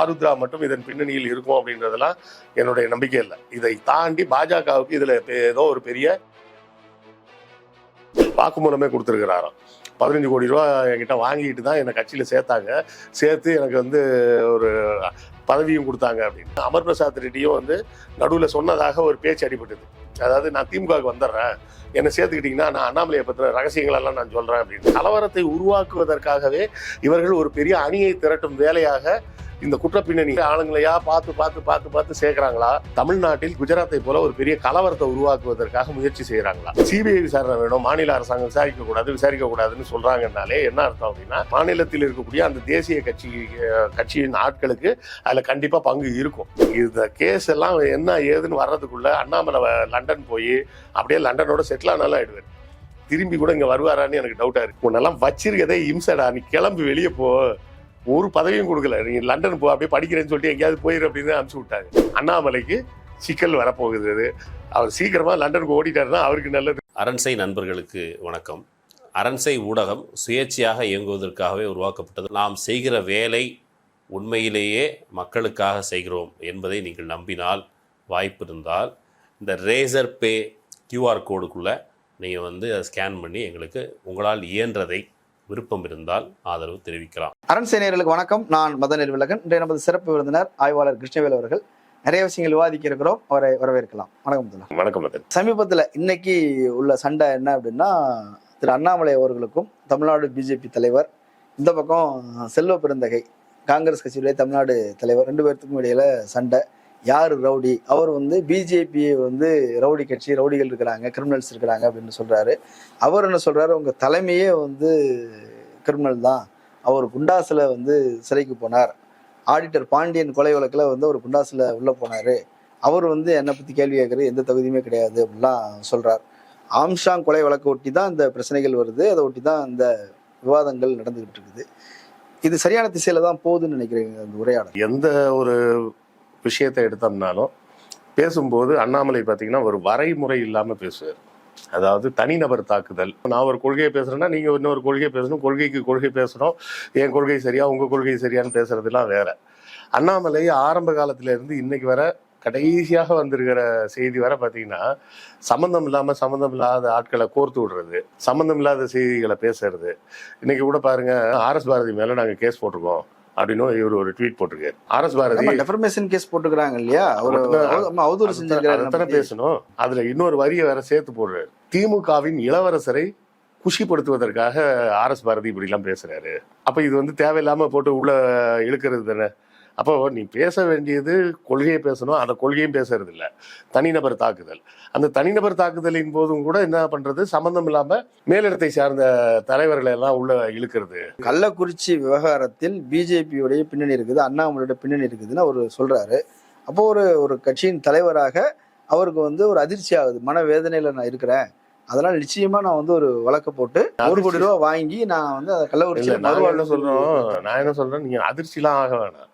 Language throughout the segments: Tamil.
ஆருத்ரா மட்டும் இதன் பின்னணியில் இருக்கும் அப்படின்றதெல்லாம் என்னுடைய நம்பிக்கை இல்லை. இதை தாண்டி பாஜகவுக்கு இதுல ஏதோ ஒரு பெரிய வாக்குமூலமே கொடுத்துருக்கிறாராம். பதினஞ்சு கோடி ரூபா என்கிட்ட வாங்கிட்டு தான் என்னை கட்சியில் சேர்த்தாங்க. சேர்த்து எனக்கு வந்து ஒரு பதவியும் கொடுத்தாங்க அப்படின்னு. அமர் பிரசாத் ரெட்டியும் வந்து நடுவில் சொன்னதாக ஒரு பேச்சு அடிபட்டது. அதாவது நான் திமுகவுக்கு வந்துடுறேன். என்னை சேர்த்துக்கிட்டீங்கன்னா நான் அண்ணாமலையை பற்றின ரகசியங்களெல்லாம் நான் சொல்கிறேன் அப்படின்னு. கலவரத்தை உருவாக்குவதற்காகவே இவர்கள் ஒரு பெரிய அணியை திரட்டும் வேலையாக இந்த குற்றப்பின்னணி ஆளுங்களையா பார்த்து பார்த்து பார்த்து பார்த்து சேர்க்கிறாங்களா? தமிழ்நாட்டில் குஜராத்தை போல ஒரு பெரிய கலவரத்தை உருவாக்குவதற்காக முயற்சி செய்யறாங்களா சிபிஐ விசாரணை வேணும் மாநில அரசாங்கம் விசாரிக்க கூடாது விசாரிக்க கூடாதுன்னு சொல்றாங்கனாலே என்ன அர்த்தம் அப்படின்னா மாநிலத்தில் இருக்கக்கூடிய அந்த தேசிய கட்சி கட்சியின் ஆட்களுக்கு அதுல கண்டிப்பா பங்கு இருக்கும். இந்த கேஸ் எல்லாம் என்ன ஏதுன்னு வர்றதுக்குள்ள அண்ணாமலை லண்டன் போய் அப்படியே லண்டனோட செட்டில் ஆனாலும் ஆயிடுவார். திரும்பி கூட இங்க வருவாரான்னு எனக்கு டவுட்டா இருக்கு. உன்னெல்லாம் வச்சிருக்கதே இம்சடா நீ கிளம்பி வெளியே போ. ஒரு பதவியும் கொடுக்கல. நீ லண்டன் போ அப்படியே படிக்கிறேன்னு சொல்லிட்டு எங்கேயாவது போயிரு அப்படின்னு அனுப்பிச்சு விட்டாங்க அண்ணாமலைக்கு சிக்கல் வரப்போகுது. அவர் சீக்கிரமா லண்டனுக்கு ஓடிட்டாருன்னா அவருக்கு நல்லது. அரண்சை நண்பர்களுக்கு வணக்கம். அரண்சை ஊடகம் சுயேட்சையாக இயங்குவதற்காகவே உருவாக்கப்பட்டது. நாம் செய்கிற வேலை உண்மையிலேயே மக்களுக்காக செய்கிறோம் என்பதை நீங்கள் நம்பினால் வாய்ப்பு இருந்தால் இந்த ரேசர் பே கியூஆர் கோடுக்குள்ளே நீங்கள் வந்து அதை ஸ்கேன் பண்ணி எங்களுக்கு உங்களால் இயன்றதை விருப்பம் இருந்தால் ஆதரவு தெரிவிக்கலாம். அரண் சேனையர்களுக்கு வணக்கம். நான் மதன் விலகன் இன்றைய நமது சிறப்பு விருந்தினர் ஆய்வாளர் கிருஷ்ணவேல் அவர்கள். நிறைய விஷயங்கள் விவாதிக்க இருக்கிறோம். அவரை வரவேற்கலாம். வணக்கம் முதல்ல வணக்கம் மதன். சமீபத்தில் இன்னைக்கு உள்ள சண்டை என்ன அப்படின்னா திரு அண்ணாமலை அவர்களுக்கும் தமிழ்நாடு பிஜேபி தலைவர் இந்த பக்கம் செல்வ பெருந்தகை காங்கிரஸ் கட்சியுடைய தமிழ்நாடு தலைவர் ரெண்டு பேர்த்துக்கும் இடையில சண்டை. யார் ரவுடி? அவர் வந்து பிஜேபியை வந்து ரவுடி கட்சி ரவுடிகள் இருக்கிறாங்க கிரிமினல்ஸ் இருக்கிறாங்க அப்படின்னு சொல்றாரு. அவர் என்ன சொல்றாரு? உங்க தலைமையே வந்து கிரிமினல் தான். அவர் குண்டாசில் வந்து சிறைக்கு போனார். ஆடிட்டர் பாண்டியன் கொலை வழக்கில் வந்து அவர் குண்டாசில் உள்ளே போனார். அவர் வந்து என்னை பற்றி கேள்வி கேட்குறது எந்த தகுதியுமே கிடையாது அப்படிலாம் சொல்கிறார் ஆம்ஷாங் கொலை வழக்கை ஒட்டி தான் இந்த பிரச்சனைகள் வருது. அதை ஒட்டி தான் இந்த விவாதங்கள் நடந்துகிட்டு இருக்குது. இது சரியான திசையில தான் போகுதுன்னு நினைக்கிறீங்க அந்த உரையாடல்? எந்த ஒரு விஷயத்தை எடுத்தோம்னாலும் பேசும்போது அண்ணாமலை பார்த்தீங்கன்னா ஒரு வரைமுறை இல்லாமல் பேசுவார். அதாவது தனிநபர் தாக்குதல். நான் ஒரு கொள்கையை பேசுறேன்னா நீங்க இன்னொரு கொள்கையை பேசணும். கொள்கைக்கு கொள்கை பேசணும் என் கொள்கை சரியா உங்க கொள்கை சரியான்னு பேசுறதுலாம் வேற. அண்ணாமலை ஆரம்ப காலத்துல இருந்து இன்னைக்கு வர கடைசியாக வந்திருக்கிற செய்தி வர பார்த்தீங்கன்னா சம்மந்தம் இல்லாமல் சம்மந்தம் இல்லாத ஆட்களை கோர்த்து விடுறது சம்மந்தம் இல்லாத செய்திகளை பேசுறது. இன்னைக்கு கூட பாருங்க ஆர்எஸ் பாரதி மேல நாங்கள் கேஸ் போட்டிருக்கோம். அப்படின்னு இவர் ஒரு ட்வீட் போட்டிருக்காரு. ஆர்எஸ் பாரதி டெஃபர்மேஷன் கேஸ் போட்டுக்கிறாங்க இல்லையா? அதுதான். அவதூறு செஞ்சிருக்காரு பேசணும். அதுல இன்னொரு வரியை வேற சேர்த்து போடுறாரு. திமுகவின் இளவரசரை குஷிப்படுத்துவதற்காக ஆர் எஸ் பாரதி இப்படி எல்லாம் பேசுறாரு. அப்ப இது வந்து தேவையில்லாம போட்டு உள்ள இழுக்கிறது தானே? அப்போ நீ பேச வேண்டியது கொள்கையை பேசணும் அந்த கொள்கையும் பேசுறது இல்ல தனிநபர் தாக்குதல். அந்த தனிநபர் தாக்குதலின் போதும் கூட என்ன பண்றது? சம்பந்தம் இல்லாம மேலிடத்தை சார்ந்த தலைவர்களை எல்லாம் உள்ள இழுக்கிறது. கள்ளக்குறிச்சி விவகாரத்தில் பிஜேபியுடைய பின்னணி இருக்குது அண்ணாமலையோட பின்னணி இருக்குதுன்னு அவர் சொல்றாரு. அப்போ ஒரு ஒரு கட்சியின் தலைவராக அவருக்கு வந்து ஒரு அதிர்ச்சி ஆகுது. மனவேதனையில நான் இருக்கிறேன். அதனால நிச்சயமா நான் வந்து ஒரு வழக்கு போட்டு ஒரு கோடி ரூபாய் வாங்கி நான் வந்து அதை கள்ளக்குறிச்சி நாங்க என்ன சொல்றோம் நான் என்ன சொல்றேன்? நீங்க அதிர்ச்சிலாம் ஆக வேணாம்.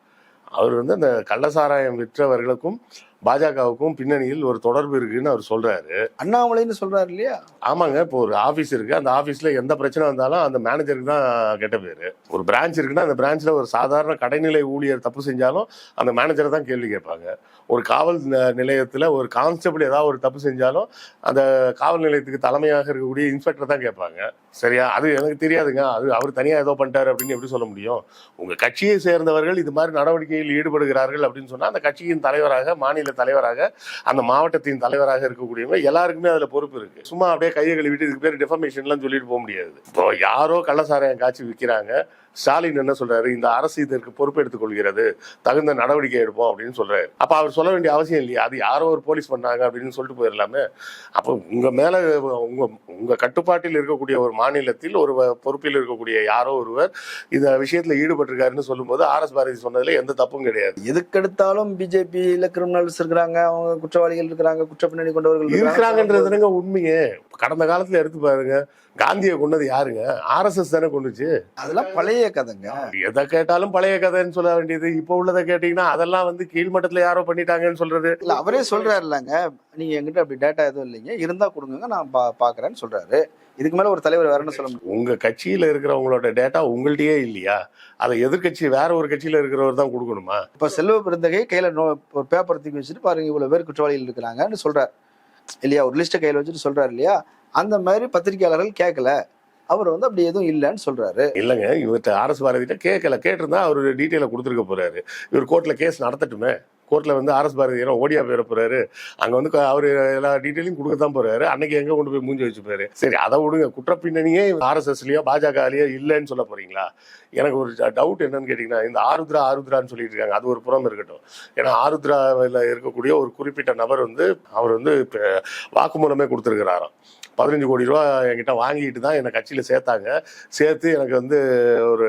அவர் வந்து அந்த கள்ளசாராயம் விற்றவர்களுக்கும் பாஜகவுக்கும் பின்னணியில் ஒரு தொடர்பு இருக்குன்னு அவர் சொல்றாரு. அண்ணாமலைன்னு சொல்றாரு இல்லையா? ஆமாங்க இப்போ ஒரு ஆபீஸ் இருக்கு. அந்த ஆபீஸ்ல எந்த பிரச்சனை வந்தாலும் அந்த மேனேஜருக்கு தான் கெட்ட பேரு. ஒரு பிரான்ச் இருக்குன்னா அந்த பிரான்ச்ல ஒரு சாதாரண கடைநிலை ஊழியர் தப்பு செஞ்சாலும் அந்த மேனேஜரை தான் கேள்வி கேட்பாங்க. ஒரு காவல் நிலையத்தில் ஒரு கான்ஸ்டபிள் ஏதாவது ஒரு தப்பு செஞ்சாலும் அந்த காவல் நிலையத்துக்கு தலைமையாக இருக்கக்கூடிய இன்ஸ்பெக்டர் தான் கேட்பாங்க. சரியா? அது எனக்கு தெரியாதுங்க. அது அவர் தனியாக ஏதோ பண்ணிட்டாரு அப்படின்னு எப்படி சொல்ல முடியும்? உங்கள் கட்சியை சேர்ந்தவர்கள் இது மாதிரி நடவடிக்கையில் ஈடுபடுகிறார்கள் அப்படின்னு சொன்னால் அந்த கட்சியின் தலைவராக மாநில தலைவராக அந்த மாவட்டத்தின் தலைவராக இருக்கக்கூடியவங்க எல்லாருக்குமே அதில் பொறுப்பு இருக்கு. சும்மா அப்படியே கையை கழுவிட்டு இதுக்கு பேர் டிஃபர்மேஷன்லாம் சொல்லிட்டு போக முடியாது. இப்போ யாரோ கள்ளசாராயம் காய்ச்சி விற்கிறாங்க ஸ்டாலின் என்ன சொல்றாரு? இந்த அரசு இதற்கு பொறுப்பெடுத்துக் கொள்கிறது தகுந்த நடவடிக்கை எடுப்போம் அப்படின்னு சொல்றாரு. அப்ப அவர் சொல்ல வேண்டிய அவசியம் இல்லையா. அது யாரோ ஒரு போலீஸ் பண்ணாங்க அப்படின்னு சொல்லிட்டு போயிடலாமே. அப்போ உங்க மேல உங்க உங்க கட்டுப்பாட்டில் இருக்கக்கூடிய ஒரு மாநிலத்தில் ஒரு பொறுப்பில் இருக்கக்கூடிய யாரோ ஒருவர் இந்த விஷயத்துல ஈடுபட்டிருக்காருன்னு சொல்லும்போது ஆர் எஸ் பாரதி சொன்னதுல எந்த தப்பும் கிடையாது. எதுக்கெடுத்தாலும் பிஜேபியில கிரிமினல்ஸ் இருக்கிறாங்க அவங்க குற்றவாளிகள் இருக்கிறாங்க குற்ற பின்னணி கொண்டவர்கள் இருக்கிறாங்கன்றதுங்க உண்மையே. கடந்த காலத்துல எடுத்து பாருங்க. காந்தியை கொண்டது யாருங்க? ஆர்எஸ்எஸ் தானே கொண்டுச்சு? அதெல்லாம் பழைய கதைங்க. எதை கேட்டாலும் பழைய கதைன்னு சொல்ல வேண்டியது. இப்போ உள்ளதை கேட்டீங்கன்னா அதெல்லாம் வந்து கீழ்மட்டத்துல யாரோ பண்ணிட்டாங்கன்னு சொல்றது. இல்ல அவரே சொல்றாரு இல்லங்க நீங்க என்கிட்ட அப்படி டேட்டா எதுவும் இல்லைங்க. இருந்தா கொடுங்க நான் பா பாக்குறேன்னு சொல்றாரு. இதுக்கு மேல ஒரு தலைவர் வேற என்ன சொல்ல முடியும்? உங்க கட்சியில இருக்கிறவங்களோட டேட்டா உங்கள்ட்டயே இல்லையா? அதை எதிர்க்கட்சி வேற ஒரு கட்சியில இருக்கிறவர் தான் கொடுக்கணுமா? இப்ப செல்வ பெருந்தகை கையில நோ ஒரு பேப்பர் தூக்கி வச்சுட்டு பாருங்க இவ்வளவு பேர் குற்றவாளிகள் இருக்கிறாங்கன்னு சொல்றாரு. இல்லையா? ஒரு லிஸ்ட்டை கையில வச்சுட்டு சொல்றாரு இல்லையா? அந்த மாதிரி பத்திரிகையாளர்கள் கேட்கல அவர் வந்து அப்படி எதுவும் இல்லைன்னு சொல்றாரு. இல்லைங்க இவர்கிட்ட ஆர்எஸ் பாரதிட்ட கேட்கல கேட்டிருந்தா அவர் டீட்டெயில கொடுத்துருக்க போறாரு. இவர் கோர்ட்ல கேஸ் நடத்தட்டுமே. கோர்ட்ல வந்து ஆர்எஸ் பாரதி ஏன்னா ஓடியா போயிட போறாரு. அங்க வந்து அவர் எல்லா டீட்டெயிலும் கொடுக்க தான் போறாரு. அன்னைக்கு எங்க கொண்டு போய் மூஞ்சி வச்சுப்பாரு? சரி அதை விடுங்க. குற்றப்பின்னணியே ஆர்எஸ்எஸ்லயோ பாஜகலயோ இல்லைன்னு சொல்ல போறீங்களா? எனக்கு ஒரு டவுட் என்னன்னு கேட்டீங்கன்னா இந்த ஆருத்ரா ஆருத்ரான்னு சொல்லிட்டு இருக்காங்க. அது ஒரு புறம் இருக்கட்டும். ஏன்னா ஆருத்ராவில் இருக்கக்கூடிய ஒரு குறிப்பிட்ட நபர் வந்து அவர் வந்து வாக்குமூலமே கொடுத்துருக்கிறாராம். பதினஞ்சு கோடி ரூபா என்கிட்ட வாங்கிட்டு தான் என்னை கட்சியில் சேர்த்தாங்க. சேர்த்து எனக்கு வந்து ஒரு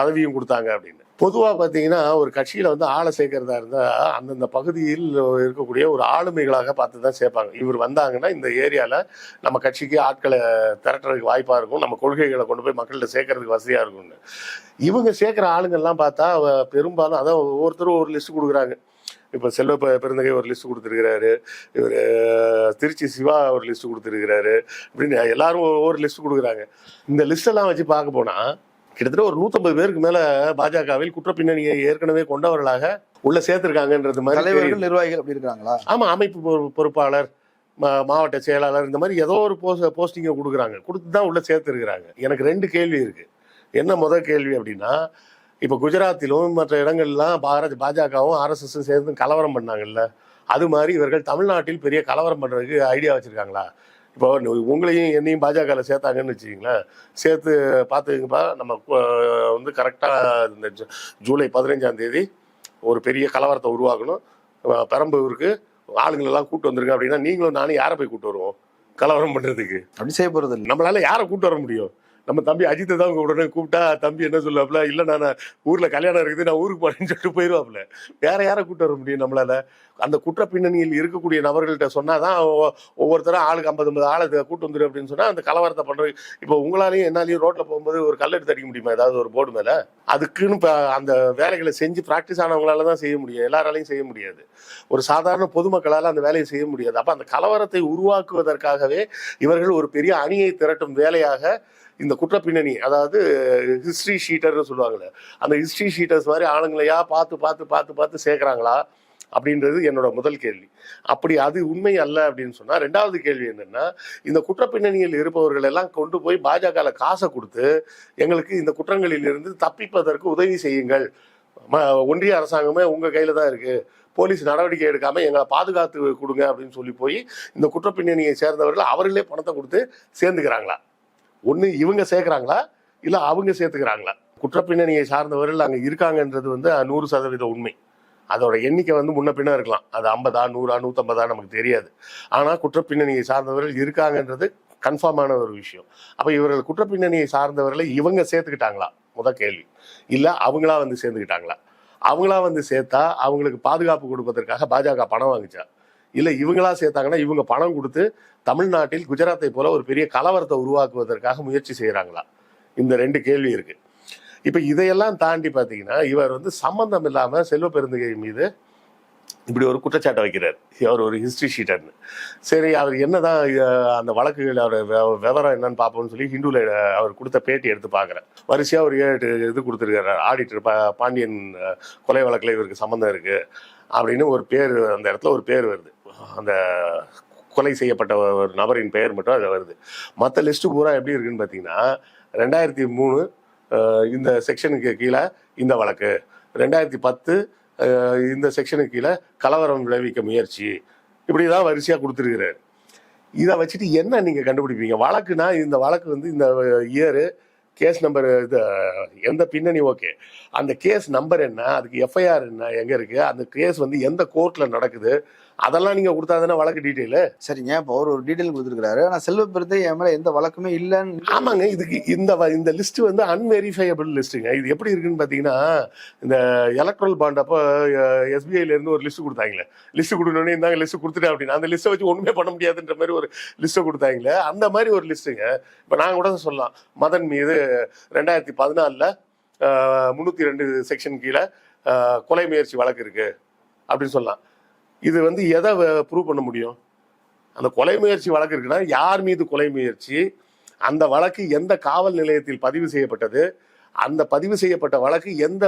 பதவியும் கொடுத்தாங்க அப்படின்னு. பொதுவாக பார்த்தீங்கன்னா ஒரு கட்சியில் வந்து ஆளை சேர்க்கறதா இருந்தால் அந்தந்த பகுதியில் இருக்கக்கூடிய ஒரு ஆளுமைகளாக பார்த்து தான் சேர்ப்பாங்க. இவர் வந்தாங்கன்னா இந்த ஏரியாவில் நம்ம கட்சிக்கு ஆட்களை திரட்டுறதுக்கு வாய்ப்பாக இருக்கும். நம்ம கொள்கைகளை கொண்டு போய் மக்கள்கிட்ட சேர்க்கறதுக்கு வசதியாக இருக்கும்னு. இவங்க சேர்க்குற ஆளுங்கள்லாம் பார்த்தா பெரும்பாலும் அதான் ஒவ்வொருத்தரும் ஒரு லிஸ்ட் கொடுக்குறாங்க. இப்போ செல்வ பெ- பெருந்தகை ஒரு லிஸ்ட் கொடுத்துருக்கிறாரு. இவர் திருச்சி சிவா ஒரு லிஸ்ட் கொடுத்துருக்கிறாரு. அப்படின்னு எல்லாரும் ஒவ்வொரு லிஸ்ட் கொடுக்குறாங்க. இந்த லிஸ்ட் எல்லாம் வச்சு பார்க்க போனா கிட்டத்தட்ட ஒரு நூத்தம்பது பேருக்கு மேல பாஜகவில் குற்ற பின்னணியை ஏற்கனவே கொண்டவர்களாக உள்ள சேர்த்திருக்காங்கன்றது மாதிரி. தலைவர்கள் நிர்வாகிகள் அப்படி இருக்காங்களா ஆமா அமைப்பு பொறு- பொறுப்பாளர் மாவட்ட செயலாளர் இந்த மாதிரி ஏதோ ஒரு போஸ்ட் போஸ்டிங்கை கொடுக்குறாங்க. கொடுத்து தான் உள்ள சேர்த்துருக்குறாங்க. எனக்கு ரெண்டு கேள்வி இருக்கு. என்ன முதல் கேள்வி அப்படின்னா இப்போ குஜராத்திலும் மற்ற இடங்கள்லாம் பாரத் பாஜகவும் ஆர்எஸ்எஸும் சேர்ந்து கலவரம் பண்ணாங்கல்ல. அது மாதிரி இவர்கள் தமிழ்நாட்டில் பெரிய கலவரம் பண்றதுக்கு ஐடியா வச்சிருக்காங்களா? இப்போ உங்களையும் என்னையும் பாஜகவில் சேர்த்தாங்கன்னு வச்சுக்கிங்களேன். சேர்த்து பார்த்துங்கப்பா நம்ம வந்து கரெக்டாக இந்த ஜூலை பதினஞ்சாம் தேதி ஒரு பெரிய கலவரத்தை உருவாக்கணும். பெரம்பூருக்கு ஆளுங்களெல்லாம் கூட்டு வந்துருங்க அப்படின்னா நீங்களும் நானும் யாரை போய் கூட்டு வருவோம்? கலவரம் பண்றதுக்கு. அப்படி செய்ய இல்லை நம்மளால யாரை கூட்டு வர முடியும்? நம்ம தம்பி அஜித்தை தான் உடனே கூப்பிட்டா தம்பி என்ன சொல்லுவாப்ல இல்ல நான் ஊர்ல கல்யாணம் இருக்குது நான் ஊருக்கு போறேன்னு சொல்லிட்டு போயிடுவாப்ல வேற யாரை கூட்டு வர முடியும் நம்மளால? அந்த குற்ற பின்னணியில் இருக்கக்கூடிய நபர்கள்ட்ட சொன்னாதான் ஒவ்வொருத்தரும் ஆளுக்கு ஐம்பது ஐம்பது ஆளை கூட்டு வந்துரு அப்படின்னு சொன்னா அந்த கலவரத்தை பண்றது இப்போ உங்களாலையும் என்னாலையும் ரோட்ல போகும்போது ஒரு கல் எடுத்து அடிக்க முடியுமா? ஏதாவது ஒரு போர்டு மேல? அதுக்குன்னு இப்போ அந்த வேலைகளை செஞ்சு பிராக்டிஸ் ஆனவங்களால தான் செய்ய முடியும். எல்லாராலையும் செய்ய முடியாது. ஒரு சாதாரண பொதுமக்களால் அந்த வேலையை செய்ய முடியாது. அப்ப அந்த கலவரத்தை உருவாக்குவதற்காகவே இவர்கள் ஒரு பெரிய அணியை திரட்டும் வேலையாக இந்த குற்ற பின்னணி அதாவது ஹிஸ்ட்ரி ஷீட்டர்னு சொல்லுவாங்கள்ல அந்த ஹிஸ்ட்ரி ஷீட்டர்ஸ் மாதிரி ஆளுங்களையா பார்த்து பார்த்து பார்த்து பார்த்து சேர்க்குறாங்களா? அப்படின்றது என்னோட முதல் கேள்வி. அப்படி அது உண்மை அல்ல அப்படின்னு சொன்னா ரெண்டாவது கேள்வி என்னன்னா இந்த குற்றப்பின்னணியில் இருப்பவர்கள் எல்லாம் கொண்டு போய் பாஜகவில் காசை கொடுத்து எங்களுக்கு இந்த குற்றங்களில் இருந்து தப்பிப்பதற்கு உதவி செய்யுங்கள். ம- ஒன்றிய அரசாங்கமே உங்க கையில தான் இருக்கு. போலீஸ் நடவடிக்கை எடுக்காம எங்களை பாதுகாத்து கொடுங்க அப்படின்னு சொல்லி போய் இந்த குற்ற பின்னணியை சேர்ந்தவர்கள் அவர்களே பணத்தை கொடுத்து சேர்ந்துக்கிறாங்களா? ஒன்று இவங்க சேர்க்குறாங்களா? இல்லை அவங்க சேர்த்துக்கிறாங்களா? குற்றப்பின்னணியை சார்ந்தவர்கள் அங்கே இருக்காங்கன்றது வந்து நூறு சதவீத உண்மை. அதோட எண்ணிக்கை வந்து முன்ன பின்ன இருக்கலாம். அது ஐம்பதா நூறா நூற்றம்பதா நமக்கு தெரியாது. ஆனால் குற்றப்பின்னணியை சார்ந்தவர்கள் இருக்காங்கன்றது கன்ஃபார்மான ஒரு விஷயம். அப்போ இவர்கள் குற்றப்பின்னணியை சார்ந்தவர்களை இவங்க சேர்த்துக்கிட்டாங்களா? முத கேள்வி. இல்லை அவங்களா வந்து சேர்ந்துக்கிட்டாங்களா? அவங்களா வந்து சேர்த்தா அவங்களுக்கு பாதுகாப்பு கொடுப்பதற்காக பாஜக பணம் வாங்கிச்சா? இல்லை இவங்களா சேர்த்தாங்கன்னா இவங்க பணம் கொடுத்து தமிழ்நாட்டில் குஜராத்தை போல ஒரு பெரிய கலவரத்தை உருவாக்குவதற்காக முயற்சி செய்கிறாங்களா இந்த ரெண்டு கேள்வி இருக்கு. இப்போ இதையெல்லாம் தாண்டி பார்த்தீங்கன்னா இவர் வந்து சம்பந்தம் இல்லாமல் செல்வ பெருந்தகை மீது இப்படி ஒரு குற்றச்சாட்டை வைக்கிறார். அவர் ஒரு ஹிஸ்ட்ரி ஷீட்டர்னு சரி அவர் என்னதான் அந்த வழக்குகள் அவர் விவரம் என்னன்னு பார்ப்போம்னு சொல்லி ஹிந்துல அவர் கொடுத்த பேட்டி எடுத்து பார்க்குறேன் வரிசையாக ஒரு ஏழு இது கொடுத்துருக்காரு ஆடிட்டர் பா பாண்டியன் கொலை வழக்கில் இவருக்கு சம்மந்தம் இருக்கு அப்படின்னு ஒரு பேர் அந்த இடத்துல ஒரு பேர் வருது. அந்த கொலை செய்யப்பட்ட ஒரு நபரின் பெயர் மட்டும் அதில் வருது. மற்ற லிஸ்ட்டு பூரா எப்படி இருக்குன்னு பார்த்தீங்கன்னா ரெண்டாயிரத்தி மூணு இந்த செக்ஷனுக்கு கீழே இந்த வழக்கு. ரெண்டாயிரத்தி பத்து இந்த செக்ஷனுக்கு கீழே கலவரம் விளைவிக்க முயற்சி. இப்படி தான் வரிசையாக கொடுத்துருக்கிறாரு. இதை வச்சுட்டு என்ன நீங்கள் கண்டுபிடிப்பீங்க? வழக்குனா இந்த வழக்கு வந்து இந்த இயரு கேஸ் நம்பர் இது எந்த பின்னணி ஓகே. அந்த கேஸ் நம்பர் என்ன அதுக்கு எஃப்ஐஆர் என்ன எங்கே இருக்குது அந்த கேஸ் வந்து எந்த கோர்ட்டில் நடக்குது? அதெல்லாம் நீங்க கொடுத்தா தானே வழக்கு டீட்டெயில் சரிங்க இப்போ அவர் ஒரு டீடைல் கொடுத்துருக்காரு ஆனா செல்வ பெருந்தகை என் மேல எந்த வழக்குமே இல்லைன்னு ஆமாங்க இதுக்கு இந்த இந்த லிஸ்ட் வந்து அன்வெரிஃபையபிள் லிஸ்ட்டுங்க இது எப்படி இருக்குன்னு பார்த்தீங்கன்னா இந்த எலக்ட்ரல் பாண்ட் அப்போ எஸ்பிஐல இருந்து ஒரு லிஸ்ட் கொடுத்தாங்களே. லிஸ்ட் கொடுக்கணும்னு இருந்தாங்க லிஸ்ட் கொடுத்துட்டேன் அப்படின்னு அந்த லிஸ்ட்டை வச்சு ஒண்ணுமே பண்ண முடியாதுன்ற மாதிரி ஒரு லிஸ்ட்டை கொடுத்தாங்களே. அந்த மாதிரி ஒரு லிஸ்ட்டுங்க இப்போ நாங்கள் கூட சொல்லலாம். மதன் மீது ரெண்டாயிரத்தி பதினாலில் முந்நூற்றி ரெண்டு செக்ஷன் கீழே கொலை முயற்சி வழக்கு இருக்கு. அப்படின்னு சொல்லலாம். இது வந்து எதை ப்ரூவ் பண்ண முடியும்? அந்த கொலை முயற்சி வழக்கு இருக்குன்னா யார் மீது கொலை முயற்சி? அந்த வழக்கு எந்த காவல் நிலையத்தில் பதிவு செய்யப்பட்டது? அந்த பதிவு செய்யப்பட்ட வழக்கு எந்த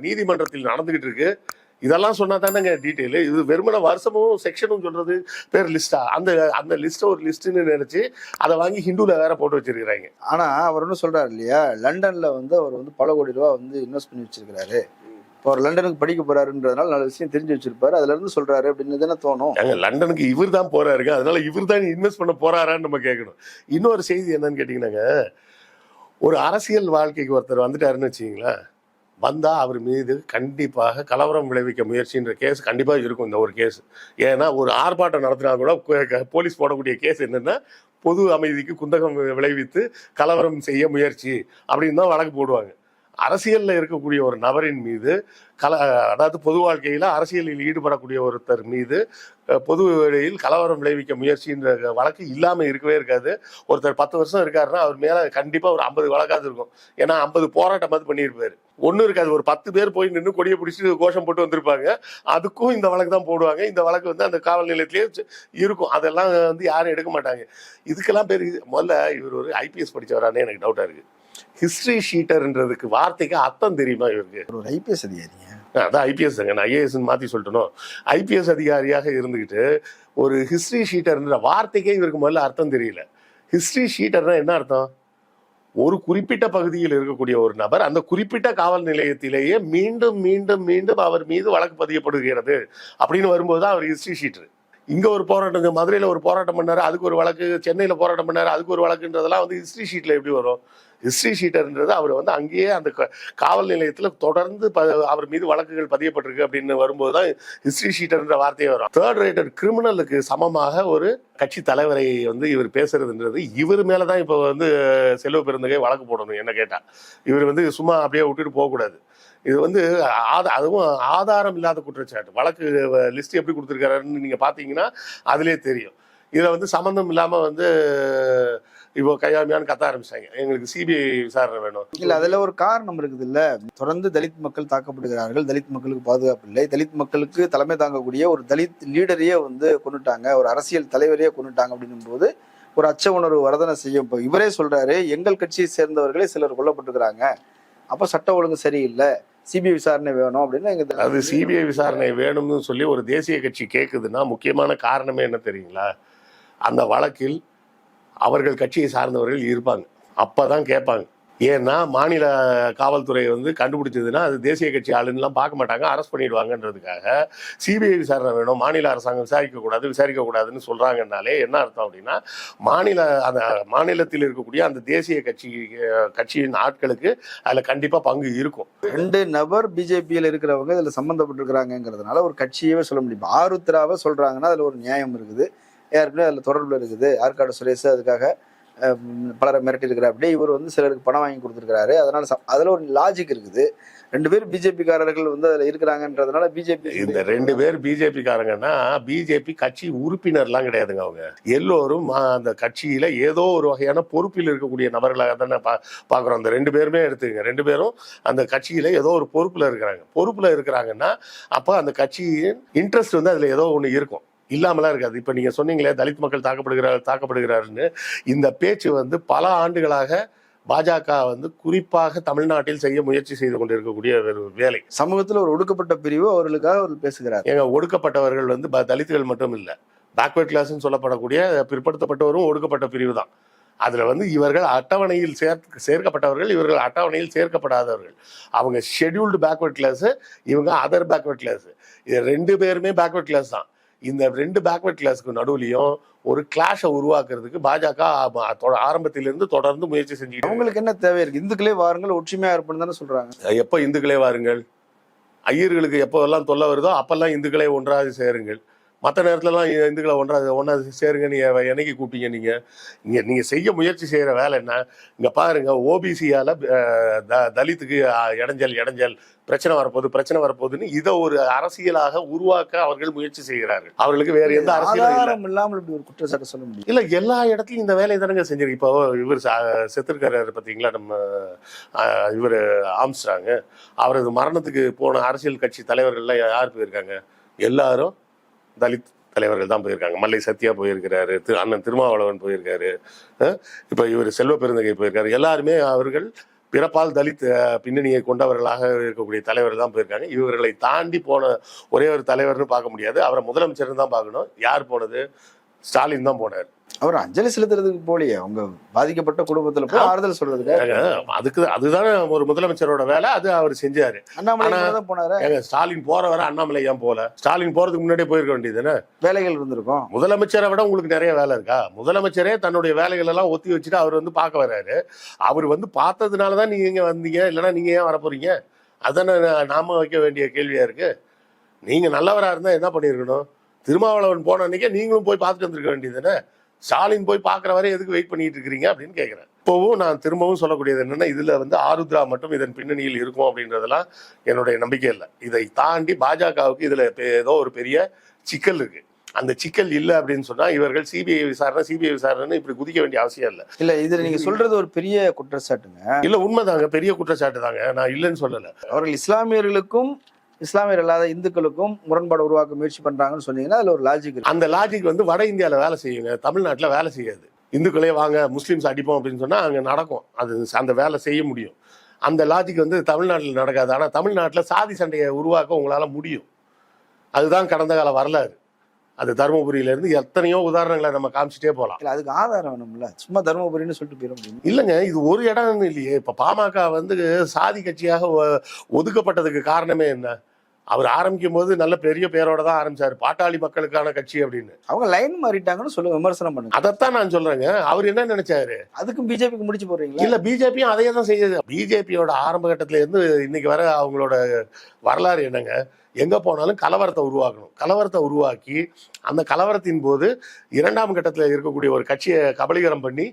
நீதிமன்றத்தில் நடந்துகிட்டு இருக்கு? இதெல்லாம் சொன்னா தானேங்க டீட்டெயில் இது வெறுமன வருஷமும் செக்ஷனும் சொல்றது பேர் லிஸ்டா அந்த அந்த லிஸ்ட்டை ஒரு லிஸ்ட்டுன்னு நினைச்சு அதை வாங்கி ஹிந்துல வேற போட்டு வச்சிருக்கிறாங்க. ஆனா அவர் ஒன்றும் சொல்றாரு இல்லையா? லண்டன்ல வந்து அவர் வந்து பல கோடி ரூபா வந்து இன்வெஸ்ட் பண்ணி வச்சிருக்கிறாரு. இப்போ அவர் லண்டனுக்கு படிக்க போறாருன்றதுனால நல்ல விஷயம் தெரிஞ்சு வச்சிருப்பாரு. அதுல இருந்து சொல்றாரு அப்படின்னு தானே தோணும். லண்டனுக்கு இவர் தான் போறாருங்க. அதனால இவர் தான் இன்வெஸ்ட் பண்ண போறாரான்னு நம்ம கேட்கணும் இன்னொரு செய்தி என்னன்னு கேட்டீங்கன்னாங்க ஒரு அரசியல் வாழ்க்கைக்கு ஒருத்தர் வந்துட்டாருன்னு வச்சுங்களேன் வந்தா அவர் மீது கண்டிப்பாக கலவரம் விளைவிக்க முயற்சின்ற கேஸ் கண்டிப்பாக இருக்கும் இந்த ஒரு கேஸ். ஏன்னா ஒரு ஆர்ப்பாட்டம் நடத்தினா கூட போலீஸ் போடக்கூடிய கேஸ் என்னன்னா பொது அமைதிக்கு குந்தகம் விளைவித்து கலவரம் செய்ய முயற்சி அப்படின்னு தான் வழக்கு போடுவாங்க. அரசியலில் இருக்கக்கூடிய ஒரு நபரின் மீது கல அதாவது பொது வாழ்க்கையில் அரசியலில் ஈடுபடக்கூடிய ஒருத்தர் மீது பொது வேளையில் கலவரம் விளைவிக்க முயற்சின்ற வழக்கு இல்லாமல் இருக்கவே இருக்காது. ஒருத்தர் பத்து வருஷம் இருக்காருன்னா அவர் மேலே கண்டிப்பாக ஒரு ஐம்பது வழக்காது இருக்கும். ஏன்னா ஐம்பது போராட்டம் அது பண்ணியிருப்பாரு. ஒன்றும் இருக்காது. ஒரு பத்து பேர் போய் நின்று கொடியை பிடிச்சிட்டு கோஷம் போட்டு வந்திருப்பாங்க. அதுக்கும் இந்த வழக்கு தான் போடுவாங்க. இந்த வழக்கு வந்து அந்த காவல் நிலையத்திலேயே இருக்கும். அதெல்லாம் வந்து யாரும் எடுக்க மாட்டாங்க. இதுக்கெல்லாம் பேர் முதல்ல இவர் ஒரு ஐபிஎஸ் படித்தவரானே எனக்கு டவுட்டாக இருக்குது ஹிஸ்டரி ஷீட்டர்ன்றதுக்கு வார்த்தைக்கு அர்த்தம் தெரியுமா இவருக்கு? ஒரு ஐபிஎஸ் அதிகாரிங்க. அதான் ஐபிஎஸ் நான் ஐஏஎஸ் மாத்தி சொல்லிட்டணும் ஐபிஎஸ் அதிகாரியாக இருந்துகிட்டு ஒரு ஹிஸ்டரி ஷீட்டர்ன்ற வார்த்தைக்கே இவருக்கு முதல்ல அர்த்தம் தெரியல. ஹிஸ்டரி ஷீட்டர்னா என்ன அர்த்தம்? ஒரு குறிப்பிட்ட பகுதியில் இருக்கக்கூடிய ஒரு நபர் அந்த குறிப்பிட்ட காவல் நிலையத்திலேயே மீண்டும் மீண்டும் மீண்டும் அவர் மீது வழக்கு பதியப்படுகிறது அப்படின்னு வரும்போது தான் அவர் ஹிஸ்டரி ஷீட்டர் இங்கே ஒரு போராட்டம் இந்த மதுரையில் ஒரு போராட்டம் பண்ணார் அதுக்கு ஒரு வழக்கு சென்னையில் போராட்டம் பண்ணார் அதுக்கு ஒரு வழக்குன்றதெல்லாம் வந்து ஹிஸ்ட்ரி ஷீட்டில் எப்படி வரும்? ஹிஸ்ட்ரி ஷீட்டர்ன்றது அவர் வந்து அங்கேயே அந்த க- காவல் நிலையத்தில் தொடர்ந்து ப- அவர் மீது வழக்குகள் பதியப்பட்டிருக்கு அப்படின்னு வரும்போது தான் ஹிஸ்ட்ரி ஷீட்டர்ன்ற வார்த்தையே வரும். தேர்ட் ரேட்டட் கிரிமினலுக்கு சமமாக ஒரு கட்சி தலைவரை வந்து இவர் பேசுறதுன்றது இவர் மேலே தான் இப்போ வந்து செல்வ பெருந்தகை வழக்கு போடணும் என்ன கேட்டால் இவர் வந்து சும்மா அப்படியே விட்டுட்டு போகக்கூடாது. இது வந்து ஆதா அதுவும் ஆதாரம் இல்லாத குற்றச்சாட்டு. வழக்கு லிஸ்ட் எப்படி கொடுத்துருக்காருன்னு நீங்கள் பார்த்தீங்கன்னா அதிலே தெரியும். இதில் வந்து சம்மந்தம் இல்லாமல் வந்து இப்போ கையாமையான்னு கத்த ஆரம்பிச்சாங்க எங்களுக்கு சிபிஐ விசாரணை வேணும். இல்லை அதில் ஒரு காரணம் இருக்குது இல்லை தொடர்ந்து தலித் மக்கள் தாக்கப்படுகிறார்கள். தலித் மக்களுக்கு பாதுகாப்பு இல்லை. தலித் மக்களுக்கு தலைமை தாங்கக்கூடிய ஒரு தலித் லீடரையே வந்து கொண்டுட்டாங்க ஒரு அரசியல் தலைவரையே கொண்டுட்டாங்க அப்படின்னும் போது ஒரு அச்ச உணர்வு வரதனை செய்யும். இப்போ இவரே சொல்றாரு எங்கள் கட்சியை சேர்ந்தவர்களே சிலர் கொல்லப்பட்டிருக்கிறாங்க. அப்ப சட்ட ஒழுங்கு சரியில்லை. சிபிஐ விசாரணை வேணும் அப்படின்னு எங்க அது சிபிஐ விசாரணை வேணும்னு சொல்லி ஒரு தேசிய கட்சி கேட்குதுன்னா முக்கியமான காரணமே என்ன தெரியுங்களா? அந்த வழக்கில் அவர்கள் கட்சியை சார்ந்தவர்கள் இருப்பாங்க. அப்பதான் கேட்பாங்க. ஏன்னா மாநில காவல்துறை வந்து கண்டுபிடிச்சதுன்னா அது தேசிய கட்சி ஆளுன்னெலாம் பார்க்க மாட்டாங்க அரெஸ்ட் பண்ணிடுவாங்கன்றதுக்காக சிபிஐ விசாரணை வேணும் மாநில அரசாங்கம் விசாரிக்கக்கூடாது விசாரிக்கக்கூடாதுன்னு சொல்கிறாங்கன்னாலே என்ன அர்த்தம் அப்படின்னா மாநில அந்த மாநிலத்தில் இருக்கக்கூடிய அந்த தேசிய கட்சி கட்சியின் ஆட்களுக்கு அதில் கண்டிப்பாக பங்கு இருக்கும். ரெண்டு நபர் பிஜேபியில் இருக்கிறவங்க இதில் சம்மந்தப்பட்டிருக்கிறாங்கிறதுனால ஒரு கட்சியவே சொல்ல முடியும். ஆருத்ராவை சொல்கிறாங்கன்னா அதில் ஒரு நியாயம் இருக்குது. ஏற்கனவே அதில் தொடர்பில் இருக்குது. ஆற்காடு சுரேஷ் அதுக்காக பலரை மிரட்டியிருக்கிறார். அப்படியே இவர் வந்து சிலருக்கு பணம் வாங்கி கொடுத்துருக்காரு அதனால அதில் ஒரு லாஜிக் இருக்குது. ரெண்டு பேரும் பிஜேபிக்காரர்கள் வந்து அதில் இருக்கிறாங்கன்றதுனால பிஜேபி இந்த ரெண்டு பேர் பிஜேபிக்காரங்கன்னா பிஜேபி கட்சி உறுப்பினர்லாம் கிடையாதுங்க அவங்க. எல்லோரும் அந்த கட்சியில் ஏதோ ஒரு வகையான பொறுப்பில் இருக்கக்கூடிய நபர்களாக தானே பா பார்க்குறோம். அந்த ரெண்டு பேருமே எடுத்துக்கங்க. ரெண்டு பேரும் அந்த கட்சியில் ஏதோ ஒரு பொறுப்பில் இருக்கிறாங்க. பொறுப்பில் இருக்கிறாங்கன்னா அப்போ அந்த கட்சியின் இன்ட்ரெஸ்ட் வந்து அதில் ஏதோ ஒன்று இருக்கும். இல்லாமலாம் இருக்காது. இப்போ நீங்க சொன்னீங்களே தலித் மக்கள் தாக்கப்படுகிறார் தாக்கப்படுகிறாருன்னு. இந்த பேச்சு வந்து பல ஆண்டுகளாக பாஜக வந்து குறிப்பாக தமிழ்நாட்டில் செய்ய முயற்சி செய்து கொண்டிருக்கக்கூடிய ஒரு வேலை. சமூகத்துல ஒரு ஒடுக்கப்பட்ட பிரிவு அவர்களுக்காக அவர் பேசுகிறார். ஏங்க ஒடுக்கப்பட்டவர்கள் வந்து தலித்துகள் மட்டும் இல்லை. பேக்வர்ட் கிளாஸ்னு சொல்லப்படக்கூடிய பிற்படுத்தப்பட்டவரும் ஒடுக்கப்பட்ட பிரிவு தான். அதுல வந்து இவர்கள் அட்டவணையில் சேர்க்க சேர்க்கப்பட்டவர்கள் இவர்கள் அட்டவணையில் சேர்க்கப்படாதவர்கள். அவங்க ஷெட்யூல்டு பேக்வர்ட் கிளாஸ் இவங்க அதர் பேக்வர்ட் கிளாஸ் இது ரெண்டு பேருமே பேக்வர்ட் கிளாஸ் தான். இந்த ரெண்டு பேக்வர்ட் கிளாஸ்க்கு நடுவுலையும் ஒரு கிளாஷை உருவாக்குறதுக்கு பாஜக ஆரம்பத்திலிருந்து தொடர்ந்து முயற்சி செஞ்சுட்டு அவங்களுக்கு என்ன தேவை இருக்கு? இந்துக்களே வாருங்கள் ஒற்றுமையா இருப்பேன்னு தானே சொல்றாங்க. எப்போ இந்துக்களே வாருங்கள்? ஐயர்களுக்கு எப்போதெல்லாம் தொல்லை வருதோ அப்பெல்லாம் இந்துக்களே ஒன்றாக சேருங்கள். மற்ற நேரத்துலலாம் இந்துக்களை ஒன்றா ஒன்றா சேருங்க நீங்கள் என்னைக்கு கூப்பிட்டீங்க நீங்கள் இங்கே நீங்கள் செய்ய முயற்சி செய்கிற வேலை என்ன? இங்கே பாருங்க ஓபிசியால் தலித்துக்கு அஹ், இடைஞ்சல் இடைஞ்சல் பிரச்சனை வரப்போகுது பிரச்சனை வரப்போகுதுன்னு இதை ஒரு அரசியலாக உருவாக்க அவர்கள் முயற்சி செய்கிறார்கள். அவர்களுக்கு வேற எந்த அரசியலும் இல்லாமல் இப்படி ஒரு குற்றச்சாட்டு சொல்ல முடியும். இல்ல எல்லா இடத்துலயும் இந்த வேலையை தானங்க செஞ்சிருக்கு இப்போ இவர் செத்துருக்காரு பாத்தீங்களா நம்ம இவர் ஆம்ஸ்டாங்க அவரது மரணத்துக்கு போன அரசியல் கட்சி தலைவர்கள்லாம் யார் போயிருக்காங்க? எல்லாரும் தலித் தலைவர்கள் தான் போயிருக்காங்க. மல்லை சத்யா போயிருக்கிறாரு திரு அண்ணன் திருமாவளவன் போயிருக்காரு இப்போ இப்ப இவர் செல்வ பெருந்தகை போயிருக்காரு. எல்லாருமே அவர்கள் பிறப்பால் தலித் பின்னணியை கொண்டவர்களாக இருக்கக்கூடிய தலைவர் தான் போயிருக்காங்க. இவர்களை தாண்டி போன ஒரே ஒரு தலைவர்னு பார்க்க முடியாது. அவரை முதலமைச்சர்னு தான் பார்க்கணும். யார் போனது? ஸ்டாலின் தான் போனார். அவர் அஞ்சலி செலுத்துறதுக்கு போலியே. அவங்க பாதிக்கப்பட்ட குடும்பத்துல போய் ஆறுதல் சொல்றதுக்கு. அதுக்கு அதுதானே ஒரு முதலமைச்சரோட வேலை அது அவர் செஞ்சாரு. அண்ணாமலை போனாரு? ஸ்டாலின் போற வர அண்ணாமலை ஏன் போல? ஸ்டாலின் போறதுக்கு முன்னாடியே போயிருக்க வேண்டியதுதானே? வேலைகள் இருந்திருக்கும். முதலமைச்சரை விட உங்களுக்கு நிறைய வேலை இருக்கா? முதலமைச்சரே தன்னுடைய வேலைகள் எல்லாம் ஒத்தி வச்சுட்டு அவர் வந்து பார்க்க வர்றாரு அவர் வந்து பார்த்ததுனால தான் நீங்க இங்க வந்தீங்க இல்லைன்னா நீங்க ஏன் வர போறீங்க அதானே நாம வைக்க வேண்டிய கேள்வியா இருக்கு. நீங்க நல்லவரா இருந்தா என்ன பண்ணிருக்கணும் திருமாவளவன் போன அன்னைக்கே நீங்களும் போய் பார்த்துட்டு வந்திருக்க வேண்டியதுதானே? ஸ்டாலின் போய் பார்க்குற வரை எதுக்கு வெயிட் பண்ணிட்டு இருக்கிறீங்க அப்படின்னு கேட்குறேன் இப்போவும் நான் திரும்பவும் சொல்லக்கூடியது என்னன்னா இதுல வந்து ஆருத்ரா மட்டும் இதன் பின்னணியில் இருக்கும் அப்படின்றதெல்லாம் என்னுடைய நம்பிக்கை இல்லை. இதை தாண்டி பாஜகவுக்கு இதுல ஏதோ ஒரு பெரிய சிக்கல் இருக்கு. அந்த சிக்கல் இல்லை அப்படின்னு சொன்னா இவர்கள் சிபிஐ விசாரணை சிபிஐ விசாரணை இப்படி குதிக்க வேண்டிய அவசியம் இல்லை. இல்ல இதுல நீங்க சொல்றது ஒரு பெரிய குற்றச்சாட்டுங்க. இல்ல உண்மைதாங்க. பெரிய குற்றச்சாட்டு தாங்க நான் இல்லைன்னு சொல்லல. அவர்கள் இஸ்லாமியர்களுக்கும் இஸ்லாமியர் இல்லாத இந்துக்களுக்கும் முரண்பாடு உருவாக்க முயற்சி பண்றாங்கன்னு சொன்னீங்கன்னா அதுல ஒரு லாஜிக் அந்த லாஜிக் வந்து வட இந்தியாவில் வேலை செய்யுங்க தமிழ்நாட்டில் வேலை செய்யாது. இந்துக்களே வாங்க முஸ்லீம்ஸ் அடிப்போம் அப்படின்னு சொன்னா அங்கே நடக்கும். அது அந்த வேலை செய்ய முடியும். அந்த லாஜிக் வந்து தமிழ்நாட்டில் நடக்காது. ஆனால் தமிழ்நாட்டில் சாதி சண்டையை உருவாக்க உங்களால் முடியும். அதுதான் கடந்த கால வரலாறு. அது தருமபுரியில இருந்து எத்தனையோ உதாரணங்களை நம்ம காமிச்சிட்டே போலாம் இல்ல அதுக்கு ஆதாரம் வேணும்ல. சும்மா தருமபுரின்னு சொல்லிட்டு போயிட முடியும் இல்லைங்க இது ஒரு இடம் இல்லையே. இப்ப பாமக வந்து சாதி கட்சியாக ஒதுக்கப்பட்டதுக்கு காரணமே என்ன? அவர் ஆரம்பிக்கும் போது நல்ல பெரிய பேரோட தான் ஆரம்பிச்சாரு. பாட்டாளி மக்களுக்கான கட்சி அப்படின்னு. அவங்க லைன் மாறிட்டாங்கன்னு சொல்லி விமர்சனம் பண்ணுங்க. அதைத்தான் நான் சொல்றேங்க. அவர் என்ன நினைச்சாரு? அதுக்கும் பிஜேபிக்கு முடிச்சு போடுறீங்களா? இல்ல பிஜேபியும் அதையே தான் செய்யுது. பிஜேபியோட ஆரம்ப கட்டத்துல இருந்து இன்னைக்கு வர அவங்களோட வரலாறு என்னங்க? எங்கே போனாலும் கலவரத்தை உருவாக்கணும். கலவரத்தை உருவாக்கி அந்த கலவரத்தின் போது இரண்டாம் கட்டத்தில் இருக்கக்கூடிய ஒரு கட்சியை கபலீகரம் பண்ணி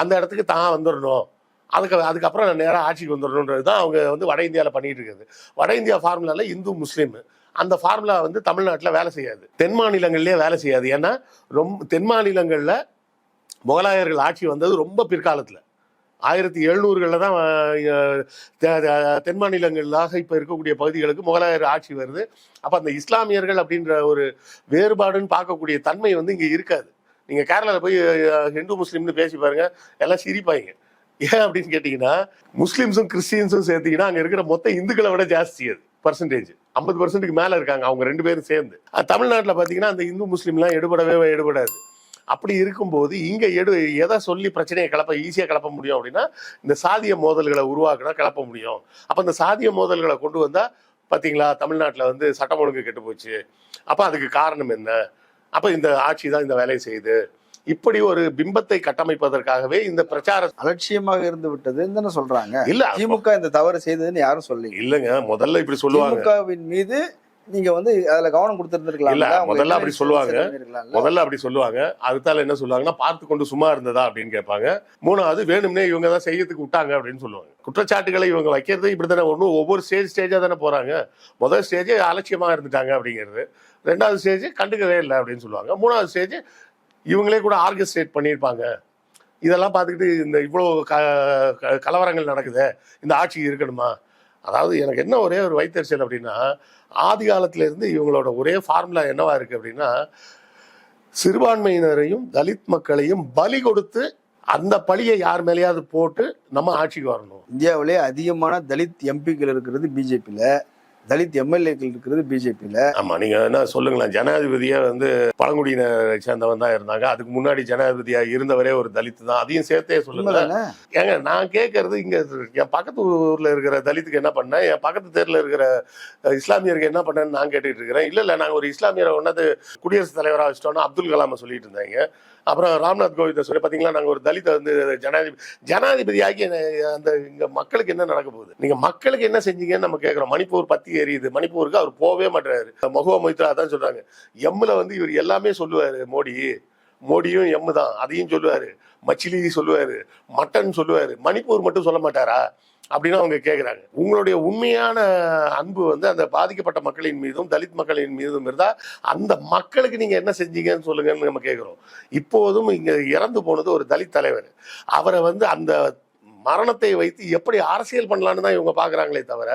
அந்த இடத்துக்கு தான் வந்துடணும் அதுக்கு அதுக்கப்புறம் நான் நேராக ஆட்சிக்கு வந்துடணுன்றது தான் அவங்க வந்து வட இந்தியாவில் பண்ணிகிட்டு இருக்குது. வட இந்தியா ஃபார்முலாவில் இந்து முஸ்லீம். அந்த ஃபார்முலா வந்து தமிழ்நாட்டில் வேலை செய்யாது. தென் மாநிலங்கள்லேயே வேலை செய்யாது. ஏன்னா ரொம்ப தென் மாநிலங்களில் முகலாயர்கள் ஆட்சி வந்தது ரொம்ப பிற்காலத்தில். ஆயிரத்தி எழுநூறுகளில் தான் தென் மாநிலங்களாக இப்போ இருக்கக்கூடிய பகுதிகளுக்கு முகலாயர் ஆட்சி வருது. அப்போ அந்த இஸ்லாமியர்கள் அப்படின்ற ஒரு வேறுபாடுன்னு பார்க்கக்கூடிய தன்மை வந்து இங்கே இருக்காது. நீங்கள் கேரளாவில் போய் ஹிந்து முஸ்லீம்னு பேசி பாருங்க எல்லாம் சிரிப்பாங்க ஏன் அப்படின்னு கேட்டிங்கன்னா முஸ்லீம்ஸும் கிறிஸ்டியன்ஸும் சேர்த்தீங்கன்னா அங்கே இருக்கிற மொத்த இந்துக்களை விட ஜாஸ்தி அது பர்சன்டேஜ் ஐம்பது பர்சன்ட்டுக்கு மேலே இருக்காங்க அவங்க ரெண்டு பேரும் சேர்ந்து. தமிழ்நாட்டில் பார்த்தீங்கன்னா அந்த இந்து முஸ்லீம்லாம் எடுபடவே எடுபடாது. அப்படி இருக்கும்போது இங்க எடு எதை சொல்லி பிரச்சனையை கிளப்ப ஈஸியா கிளப்ப முடியும் அப்படின்னா இந்த சாதிய மோதல்களை உருவாக்கினா கிளப்ப முடியும். அப்ப இந்த சாதிய மோதல்களை கொண்டு வந்தா பாத்தீங்களா தமிழ்நாட்டுல வந்து சட்டம் ஒழுங்கு கெட்டு போச்சு. அப்ப அதுக்கு காரணம் என்ன? அப்ப இந்த ஆட்சி தான் இந்த வேலையை செய்யுது. இப்படி ஒரு பிம்பத்தை கட்டமைப்பதற்காகவே இந்த பிரச்சார அலட்சியமாக இருந்து விட்டதுன்னு தானே சொல்றாங்க. இல்ல திமுக இந்த தவறு செய்ததுன்னு யாரும் சொல்லீங்க இல்லங்க முதல்ல இப்படி சொல்லுவாங்க. மீது நீங்க வந்து அதுல கவனம் கொடுத்துருந்துருக்கலாம் இல்ல, முதல்ல அப்படி சொல்லுவாங்க. முதல்ல அப்படி சொல்லுவாங்க. அடுத்தால என்ன சொல்லுவாங்கன்னா பார்த்து கொண்டு சும்மா இருந்ததா அப்படின்னு கேட்பாங்க. மூணாவது வேணும்னே இவங்க தான் செய்யறதுக்கு விட்டாங்க அப்படின்னு சொல்லுவாங்க. குற்றச்சாட்டுகளை இவங்க வைக்கிறது இப்படி தானே ஒன்றும் ஒவ்வொரு ஸ்டேஜ் ஸ்டேஜாக தானே போறாங்க. முதல் ஸ்டேஜ் அலட்சியமா இருந்துட்டாங்க அப்படிங்கிறது. ரெண்டாவது ஸ்டேஜ் கண்டுக்கவே இல்லை அப்படின்னு சொல்லுவாங்க. மூணாவது ஸ்டேஜ் இவங்களே கூட ஆர்கஸ்ட்ரேட் பண்ணியிருப்பாங்க. இதெல்லாம் பார்த்துக்கிட்டு இந்த இவ்வளோ க- கலவரங்கள் நடக்குதே இந்த ஆட்சி இருக்கணுமா? அதாவது எனக்கு என்ன ஒரே ஒரு வைத்தறிச்சல் அப்படின்னா ஆதி காலத்திலேருந்து இவங்களோட ஒரே ஃபார்முலா என்னவா இருக்கு அப்படின்னா சிறுபான்மையினரையும் தலித் மக்களையும் பலி கொடுத்து அந்த பழியை யார் மேலேயாவது போட்டு நம்ம ஆட்சிக்கு வரணும். இந்தியாவிலே அதிகமான தலித் எம்பிக்கள் இருக்கிறது பிஜேபியில் தலித் எம்எல்ஏக்கள் இருக்கிறது பிஜேபியில. ஆமா நீங்க என்ன சொல்லுங்களேன். ஜனாதிபதியே வந்து பழங்குடியினரை சேர்ந்தவன் தான் இருந்தாங்க. அதுக்கு முன்னாடி ஜனாதிபதியா இருந்தவரே ஒரு தலித் தான். அதையும் சேர்த்தே சொல்லுங்க உண்மைதானே? ஏங்க நான் கேட்கறது இங்க என் பக்கத்து ஊர்ல இருக்கிற தலித்துக்கு என்ன பண்ணேன் என் பக்கத்து தெருல இருக்கிற இஸ்லாமியருக்கு என்ன பண்ணேன்னு நான் கேட்டுட்டு இருக்கிறேன். இல்ல இல்ல நாங்க ஒரு இஸ்லாமியரை ஒன்னது குடியரசுத் தலைவரா வச்சிட்டோம்னா அப்துல் கலாம சொல்லிட்டு இருந்தாங்க. அப்புறம் ராம்நாத் கோவிந்த சொல்லி பார்த்தீங்கன்னா நாங்கள் ஒரு தலித்தை வந்து ஜனாதிபதி ஜனாதிபதி ஆகி அந்த இங்கே மக்களுக்கு என்ன நடக்க போகுது? நீங்கள் மக்களுக்கு என்ன செஞ்சீங்கன்னு நம்ம கேட்குறோம் மணிப்பூர் பற்றி எரியுது. மணிப்பூருக்கு அவர் போகவே மாட்டாரு மகுவா மொய்த்ரா தான் சொல்கிறாங்க எம்மில் வந்து இவர் எல்லாமே சொல்லுவார் மோடி. மோடியும் எம்மு தான். அதையும் சொல்லுவார். மச்சிலி சொல்லுவார். மட்டன் சொல்லுவார். மணிப்பூர் மட்டும் சொல்ல மாட்டாரா? அப்படின்னு அவங்க கேட்குறாங்க உங்களுடைய உண்மையான அன்பு வந்து அந்த பாதிக்கப்பட்ட மக்களின் மீதும் தலித் மக்களின் மீதும் இருந்தால் அந்த மக்களுக்கு நீங்கள் என்ன செஞ்சீங்கன்னு சொல்லுங்கன்னு நம்ம கேட்குறோம் இப்போதும் இங்கே இறந்து போனது ஒரு தலித் தலைவர். அவரை வந்து அந்த மரணத்தை வைத்து எப்படி அரசியல் பண்ணலான்னு தான் இவங்க பார்க்குறாங்களே தவிர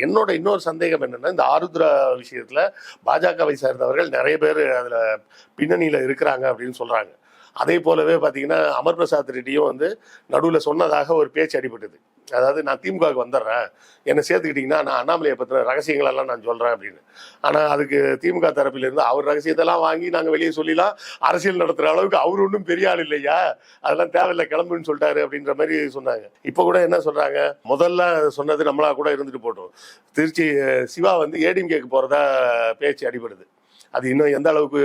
என்னோட இன்னொரு சந்தேகம் என்னன்னா இந்த ஆருத்ரா விஷயத்தில் பாஜகவை சேர்ந்தவர்கள் நிறைய பேர் அதில் பின்னணியில் இருக்கிறாங்க அப்படின்னு சொல்கிறாங்க அதே போலவே பார்த்தீங்கன்னா அமர் பிரசாத் ரெட்டியும் வந்து நடுவில் சொன்னதாக ஒரு பேச்சு அடிபட்டது. அதாவது நான் திமுகவுக்கு வந்துடுறேன். என்னை சேர்த்துக்கிட்டிங்கன்னா நான் அண்ணாமலையை பற்றின ரகசியங்களெல்லாம் நான் சொல்கிறேன் அப்படின்னு. ஆனால் அதுக்கு திமுக தரப்பிலிருந்து அவர் ரகசியத்தெல்லாம் வாங்கி நாங்கள் வெளியே சொல்லிலாம் அரசியல் நடத்துகிற அளவுக்கு அவர் ஒன்றும் பெரிய ஆள் இல்லையா? அதெல்லாம் தேவையில்லை கிளம்புன்னு சொல்லிட்டாரு அப்படின்ற மாதிரி சொன்னாங்க. இப்போ கூட என்ன சொல்கிறாங்க முதல்ல சொன்னது நம்மளா கூட இருந்துட்டு போட்டோம். திருச்சி சிவா வந்து ஏடிஎம்கேக்கு போகிறதா பேச்சு அடிபடுது. அது இன்னும் எந்த அளவுக்கு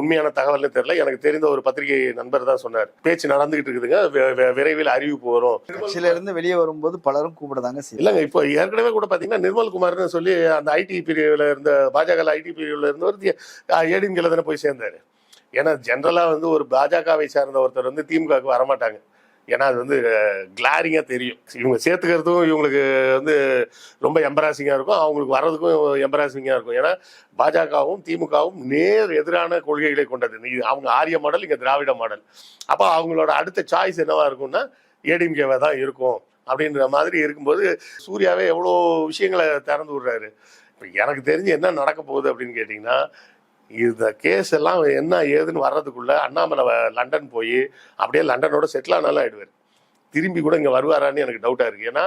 உண்மையான தகவல்னு தெரியல. எனக்கு தெரிந்த ஒரு பத்திரிகை நண்பர் தான் சொன்னார். பேச்சு நடந்துகிட்டு இருக்குதுங்க. விரைவில் அறிவிப்பு வரும். கட்சியில இருந்து வெளியே வரும்போது பலரும் கூப்பிடதாங்க இல்லைங்க இப்போ ஏற்கனவே கூட பாத்தீங்கன்னா நிர்மல் குமார்னு சொல்லி அந்த ஐடி பிரிவில் இருந்த பாஜக ஐடி பிரிவில் இருந்தவர் ஏடிஎம்கேல தானே போய் சேர்ந்தாரு. ஏன்னா ஜென்ரலா வந்து ஒரு பாஜகவை சேர்ந்த ஒருத்தர் வந்து திமுகவுக்கு வரமாட்டாங்க. ஏன்னா அது வந்து கிளாரிங்காக தெரியும். இவங்க சேர்த்துக்கிறதுக்கும் இவங்களுக்கு வந்து ரொம்ப எம்பராசிங்காக இருக்கும். அவங்களுக்கு வர்றதுக்கும் எம்பராசிங்காக இருக்கும். ஏன்னா பாஜகவும் திமுகவும் நேர் எதிரான கொள்கைகளை கொண்டது. நீ அவங்க ஆரிய மாடல் இங்கே திராவிட மாடல். அப்போ அவங்களோட அடுத்த சாய்ஸ் என்னவா இருக்கும்னா ஏடிஎம்கேவா தான் இருக்கும் அப்படின்ற மாதிரி இருக்கும்போது சூர்யாவே எவ்வளோ விஷயங்களை திறந்து விடுறாரு. இப்போ எனக்கு தெரிஞ்சு என்ன நடக்க போகுது அப்படின்னு கேட்டிங்கன்னா இந்த கேஸ் எல்லாம் என்ன ஏதுன்னு வர்றதுக்குள்ள அண்ணாமலை லண்டன் போய் அப்படியே லண்டனோட செட்டில் ஆனாலும் ஆயிடுவார். திரும்பி கூட இங்கே வருவாரான்னு எனக்கு டவுட்டாக இருக்குது ஏன்னா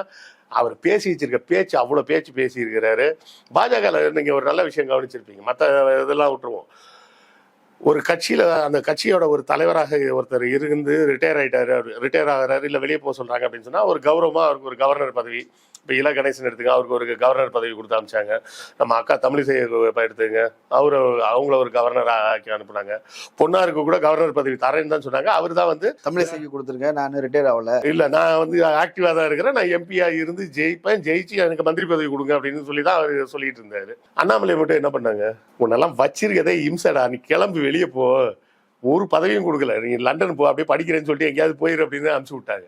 அவர் பேசி வச்சிருக்க பேச்சு அவ்வளோ பேச்சு பேசியிருக்கிறாரு. பாஜகவில் நீங்கள் ஒரு நல்ல விஷயம் கவனிச்சிருப்பீங்க. மற்ற இதெல்லாம் விட்டுருவோம். ஒரு கட்சியில் அந்த கட்சியோட ஒரு தலைவராக ஒருத்தர் இருந்து ரிட்டையர் ஆகிட்டார் ரிட்டையர் ஆகிறாரு இல்லை வெளியே போக சொல்கிறாங்க அப்படின்னு சொன்னால் ஒரு கௌரவமாக அவருக்கு ஒரு கவர்னர் பதவி இப்போ இல கணேசன் எடுத்துங்க அவருக்கு ஒரு கவர்னர் பதவி கொடுத்து அமிச்சாங்க நம்ம அக்கா தமிழிசை எடுத்துங்க அவரு அவங்கள ஒரு கவர்னர் ஆக்கி அனுப்புனாங்க. பொன்னாருக்கு கூட கவர்னர் பதவி தரேன்னு தான் சொன்னாங்க. அவர் தான் வந்து தமிழிசைக்கு கொடுத்துருங்க நான் ரிட்டையர் ஆகல. இல்ல நான் வந்து ஆக்டிவா தான் இருக்கிறேன். நான் எம்பியா இருந்து ஜெயிப்பேன். ஜெயிச்சு எனக்கு மந்திரி பதவி கொடுங்க அப்படின்னு சொல்லி தான் அவர் சொல்லிட்டு இருந்தாரு. அண்ணாமலை மட்டும் என்ன பண்ணாங்க? உன்னெல்லாம் வச்சிருக்கதே இம்சடா. நீ கிளம்பி வெளியே போ. ஒரு பதவியும் கொடுக்கல. நீ லண்டன் போ அப்படியே படிக்கிறேன்னு சொல்லிட்டு எங்கேயாவது போயிரு அப்படின்னு அனுப்பிச்சு விட்டாங்க.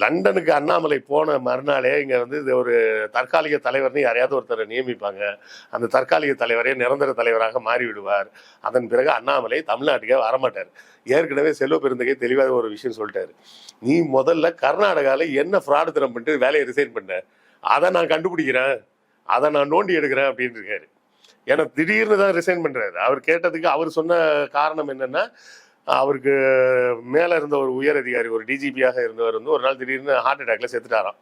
லண்டனுக்கு அண்ணாமலை போன மறுநாளே இங்கே வந்து இது ஒரு தற்காலிக தலைவர்னு யாரையாவது ஒருத்தரை நியமிப்பாங்க. அந்த தற்காலிக தலைவரே நிரந்தர தலைவராக மாறிவிடுவார். அதன் பிறகு அண்ணாமலை தமிழ்நாட்டுக்கே வரமாட்டார். ஏற்கனவே செல்வ பெருந்தகை தெளிவாக ஒரு விஷயம் சொல்லிட்டாரு. நீ முதல்ல கர்நாடகாவில் என்ன ஃப்ராடு தரம் பண்ணிட்டு வேலையை ரிசைன் பண்ண? அதை நான் கண்டுபிடிக்கிறேன். அதை நான் நோண்டி எடுக்கிறேன் அப்படின்னு இருக்காரு. ஏன்னா திடீர்னு தான் ரிசைன் பண்ணுறாரு அவர் கேட்டதுக்கு அவர் சொன்ன காரணம் என்னன்னா அவருக்கு மேலே இருந்த ஒரு உயர் அதிகாரி ஒரு டிஜிபியாக இருந்தவர் வந்து ஒரு நாள் திடீர்னு ஹார்ட் அட்டாக்ல செத்துட்டாராம்.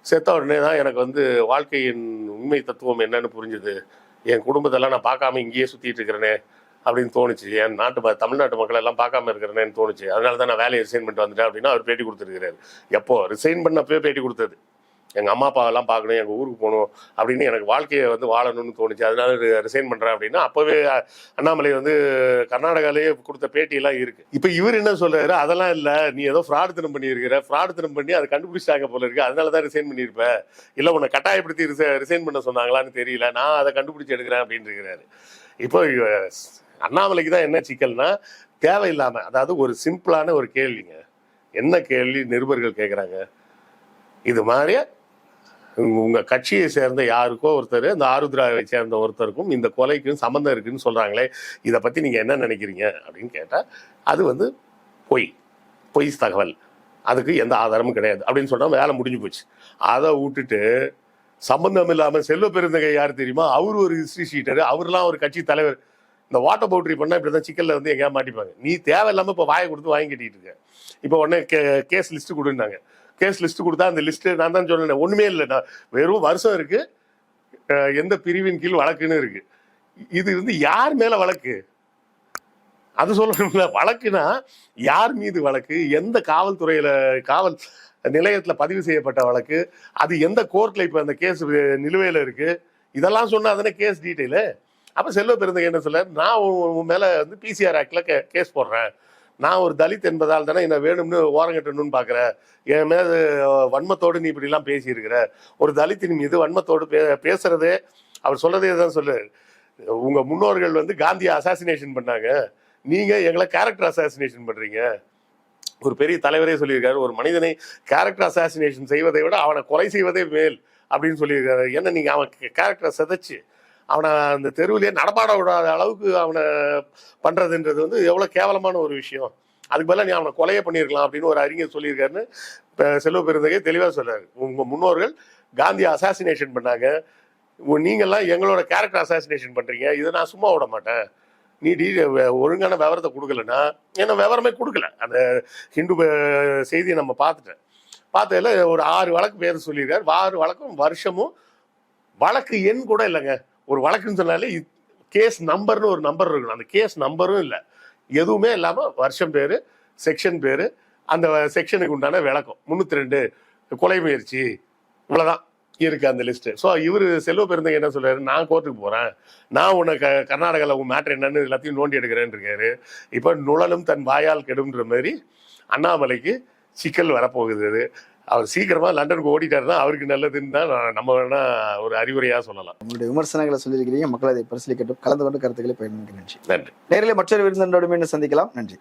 செத்த உடனே தான் எனக்கு வந்து வாழ்க்கையின் உண்மை தத்துவம் என்னன்னு புரிஞ்சுது. என் குடும்பத்தெல்லாம் நான் பார்க்காம இங்கேயே சுத்திட்டு இருக்கிறேனே அப்படின்னு தோணுச்சு. என் நாட்டு ம- தமிழ்நாட்டு மக்கள் எல்லாம் பார்க்காம இருக்கிறேன்னு தோணுச்சு. அதனால தான் நான் வேலையை ரிசைன் பண்ணிட்டு வந்துட்டேன் அப்படின்னு அவர் பேட்டி கொடுத்துருக்காரு எப்போ? ரிசைன் பண்ணப்பவே பேட்டி கொடுத்தது. எங்கள் அம்மா அப்பாவெல்லாம் பார்க்கணும் எங்கள் ஊருக்கு போகணும் அப்படின்னு எனக்கு வாழ்க்கையை வந்து வாழணும்னு தோணுச்சு. அதனால ரிசைன் பண்ணுறேன் அப்படின்னா அப்போவே அண்ணாமலை வந்து கர்நாடகாலேயே கொடுத்த பேட்டியெல்லாம் இருக்குது இப்போ இவர் என்ன சொல்கிறாரு அதெல்லாம் இல்லை நீ ஏதோ ஃப்ராடுத்தனம் பண்ணியிருக்கிற. ஃப்ராடுத்தனம் பண்ணி அதை கண்டுபிடிச்சாங்க போல இருக்கு. அதனால தான் ரிசைன் பண்ணியிருப்ப. இல்லை உன்னை கட்டாயப்படுத்தி ரிசை ரிசைன் பண்ண சொன்னாங்களான்னு தெரியல. நான் அதை கண்டுபிடிச்சி எடுக்கிறேன் அப்படின்னு இருக்கிறாரு. இப்போ அண்ணாமலைக்கு தான் என்ன சிக்கல்னா தேவையில்லாமல் அதாவது ஒரு சிம்பிளான ஒரு கேள்விங்க. என்ன கேள்வி நிருபர்கள் கேட்குறாங்க இது மாதிரி உங்க கட்சியை சேர்ந்த யாருக்கோ ஒருத்தர் அந்த ஆருத்ராவை சேர்ந்த ஒருத்தருக்கும் இந்த கொலைக்கும் சம்மந்தம் இருக்குன்னு சொல்றாங்களே இதை பத்தி நீங்க என்ன நினைக்கிறீங்க அப்படின்னு கேட்டா அது வந்து பொய். பொய் தகவல். அதுக்கு எந்த ஆதாரமும் கிடையாது. அப்படின்னு சொன்னா வேலை முடிஞ்சு போச்சு. அதை விட்டுட்டு சம்பந்தம் இல்லாம செல்வ பெருந்தகை யார் தெரியுமா? அவர் ஒரு ஹிஸ்டரி ஷீட்டர் அவர்லாம் ஒரு கட்சி தலைவர். இந்த வாட்டர் பவுட்ரி பண்ணா இப்படிதான் சிக்கல்ல வந்து எங்கேயா மாட்டிப்பாங்க. நீ தேவையில்லாம இப்ப வாயை கொடுத்து வாங்கி கட்டிட்டு இருக்க. இப்போ உடனே கேஸ் லிஸ்ட் கொடுன்னாங்க. கேஸ் லிஸ்ட் கொடுத்தா அந்த லிஸ்ட் நான் தான் சொன்னேன். ஒண்ணுமே இல்லை. நான் வெறும் வருஷம் இருக்கு. எந்த பிரிவின் கீழ் வழக்குன்னு இருக்கு. இது வந்து யார் மேல வழக்கு? அது சொல்லணும்ல. வழக்குனா யார் மீது வழக்கு? எந்த காவல்துறையில காவல் நிலையத்துல பதிவு செய்யப்பட்ட வழக்கு? அது எந்த கோர்ட்ல இப்ப அந்த கேஸ் நிலுவையில இருக்கு? இதெல்லாம் சொன்னா தானே கேஸ் டீட்டெயிலு அப்ப செல்வ பெருந்தகை என்ன சொல்ல நான் உன் உன் மேல வந்து பிசிஆர் ஆக்ட்ல கேஸ் போடுறேன். நான் ஒரு தலித் என்பதால் தானே என்ன வேணும்னு ஓரங்கட்டணும்னு பார்க்குறேன் என் மேல வன்மத்தோடு நீ இப்படிலாம் பேசியிருக்கிற. ஒரு தலித்தின் மீது வன்மத்தோடு பே பேசுறதே அவர் சொல்றதே தான் சொல்லு. உங்கள் முன்னோர்கள் வந்து காந்தியை அசாசினேஷன் பண்ணாங்க. நீங்கள் எங்களை கேரக்டர் அசாசினேஷன் பண்ணுறீங்க ஒரு பெரிய தலைவரே சொல்லியிருக்காரு. ஒரு மனிதனை கேரக்டர் அசாசினேஷன் செய்வதை விட அவனை கொலை செய்வதே மேல் அப்படின்னு சொல்லியிருக்காரு. என்ன நீங்கள் அவன் கேரக்டரை சிதைச்சு அவனை அந்த தெருவிலேயே நடமாட விடாத அளவுக்கு அவனை பண்றதுன்றது வந்து எவ்வளவு கேவலமான ஒரு விஷயம். அதுக்கு பதிலாக நீ அவனை கொலையை பண்ணியிருக்கலாம் அப்படின்னு ஒரு அறிஞர் சொல்லியிருக்காருன்னு இப்போ செல்வ பெருந்தகை தெளிவாக சொல்றாரு. உங்க முன்னோர்கள் காந்தி அசாசினேஷன் பண்ணாங்க. நீங்கள்லாம் எங்களோட கேரக்டர் அசாசினேஷன் பண்றீங்க. இதை நான் சும்மா விட மாட்டேன். நீ டீ ஒழுங்கான விவரத்தை கொடுக்கலன்னா ஏன்னா விவரமே கொடுக்கல. அந்த ஹிந்து செய்தியை நம்ம பார்த்துட்டேன். பார்த்ததுல ஒரு ஆறு வழக்கு பேர் சொல்லியிருக்காரு. ஆறு வழக்கும் வருஷமும் வழக்கு எண் கூட இல்லைங்க. ஒரு வழக்குன்னு சொன்னாலே கேஸ் நம்பர்னு ஒரு நம்பர் இருக்கணும். அந்த கேஸ் நம்பரும் இல்லை. எதுவுமே இல்லாமல் வருஷம் பேர் செக்ஷன் பேர் அந்த செக்ஷனுக்கு உண்டான விளக்கம். முந்நூற்றி ரெண்டு கொலை முயற்சி இவ்வளோதான் இருக்கு அந்த லிஸ்ட்டு ஸோ இவர் செல்வ பெருந்தங்க என்ன சொல்றாரு? நான் கோர்ட்டுக்கு போகிறேன் நான் உன்னை க கர்நாடகாவில் உன் மேட்ரு என்னன்னு எல்லாத்தையும் நோண்டி எடுக்கிறேன்னு இருக்காரு. இப்போ நுழலும் தன் வாயால் கெடும்ன்ற மாதிரி அண்ணாமலைக்கு சிக்கல் வரப்போகுது. அவர் சீக்கிரமா லண்டனுக்கு ஓடிட்டாருன்னா அவருக்கு நல்லதுன்னு தான் நம்ம வேணா ஒரு அறிவுரையா சொல்லலாம். உங்களுடைய விமர்சனங்களை சொல்லியிருக்கிறீங்க. மக்கள் அதை பரிசீலிக்கட்டும். கலந்து கொண்டு கருத்துக்களை பயன்படுத்தி நன்றி. நன்றி. நேரிலே மற்றொரு விருந்தினரோடு மீண்டும் சந்திக்கலாம். நன்றி.